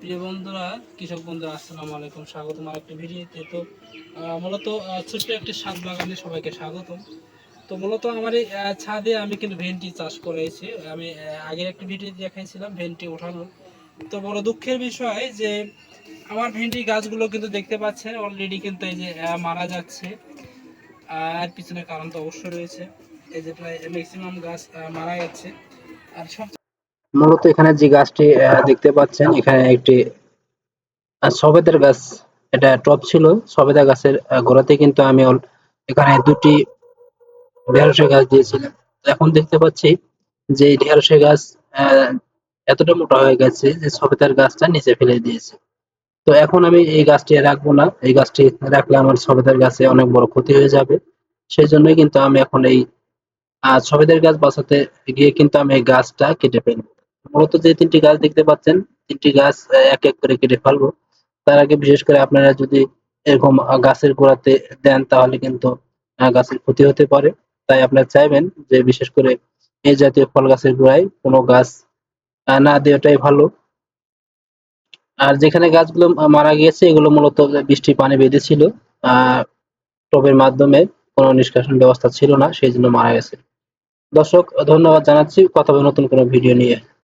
প্রিয় বন্ধুরা, কৃষক বন্ধুরা, আসসালামু আলাইকুম। স্বাগতম একটা ভিডিওতে। তো মূলত ছোট্ট একটি ছাদ বাগানে সবাইকে স্বাগতম। তো, মূলত আমার এই ছাদে আমি কিন্তু ভেন্টি চাষ করেছি। আমি আগের একটি ভিডিও দেখাইছিলাম ভেন্টি ওঠানোর। তো, বড় দুঃখের বিষয় যে, আমার ভেন্টি গাছগুলো কিন্তু দেখতে পাচ্ছেন অলরেডি কিন্তু এই যে মারা যাচ্ছে। আর পিছনে কারণ তো অবশ্যই রয়েছে। এই যে প্রায় ম্যাক্সিমাম গাছ মারা যাচ্ছে আর সব মূলত এখানে যে গাছটি দেখতে পাচ্ছেন, এখানে একটি সবেদার গাছ। এটা টপ ছিল, সবেদা গাছের গোড়াতে কিন্তু আমি এখানে দুটি ঢেঁড়সের গাছ দিয়েছিলাম। এখন দেখতে পাচ্ছি যে এই ঢেঁড়সের গাছ এতটা মোটা হয়ে গেছে যে সবেদার গাছটা নিচে ফেলে দিয়েছে। তো এখন আমি এই গাছটি রাখব না। এই গাছটি রাখলে আমার সবেদার গাছে অনেক বড় ক্ষতি হয়ে যাবে। সেই জন্যই কিন্তু আমি এখন এই সবেদার গাছ বাঁচাতে গিয়ে কিন্তু আমি এই গাছটা কেটে ফেলব। মূলত যে তিনটি গাছ দেখতে পাচ্ছেন, তিনটি গাছ এক এক করে কেটে ফেলব। তার আগে বিশেষ করে আপনারা যদি এরকম গাছের গোড়াতে দেন, তাহলে কিন্তু গাছের ক্ষতি হতে পারে। তাই আপনারা চাইবেন যে বিশেষ করে এই জাতীয় ফল গাছের গোড়ায় কোনো গাছ না দেওয়াটাই ভালো। আর যেখানে গাছগুলো মারা গিয়েছে, এগুলো মূলত বৃষ্টি পানি বেঁধেছিল। আহ টবের মাধ্যমে কোনো নিষ্কাশন ব্যবস্থা ছিল না, সেই জন্য মারা গেছে। দর্শক, ধন্যবাদ জানাচ্ছি। কথা হবে নতুন কোনো ভিডিও নিয়ে।